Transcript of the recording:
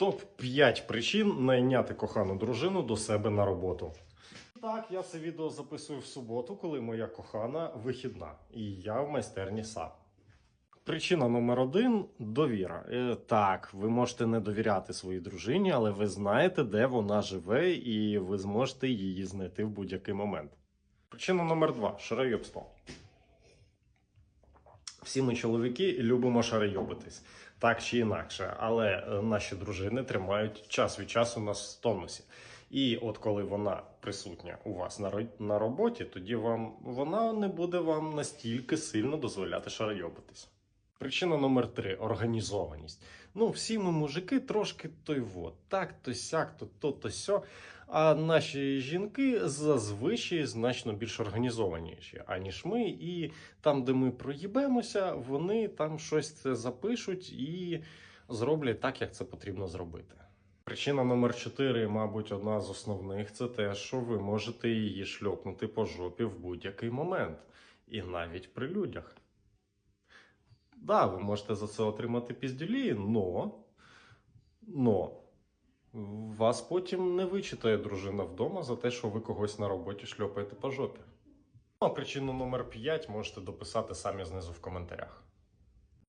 Топ-5 причин найняти кохану дружину до себе на роботу. Так, я це відео записую в суботу, коли моя кохана вихідна, і я в майстерні сам. Причина номер один довіра. Е, так, ви можете не довіряти своїй дружині, але ви знаєте, де вона живе, і ви зможете її знайти в будь-який момент. Причина номер два шарайобство. Всі ми чоловіки любимо шарайобитись, так чи інакше, але е, наші дружини тримають час від часу нас в тонусі. І от коли вона присутня у вас на роботі, тоді вам вона не буде вам настільки сильно дозволяти шарайобитись. Причина номер три організованість. Ну, всі ми мужики трошки той вот, так, то сяк, то то, то сьо. А наші жінки зазвичай значно більш організованіші, аніж ми. І там, де ми проїбемося, вони там щось це запишуть і зроблять так, як це потрібно зробити. Причина номер 4, мабуть, одна з основних це те, що ви можете її шльопнути по жопі в будь-який момент, і навіть при людях. Да, ви можете за це отримати пізділі, но, но вас потім не вичитає дружина вдома за те, що ви когось на роботі шльопаєте по жопі. Ну, причину номер 5 можете дописати самі знизу в коментарях.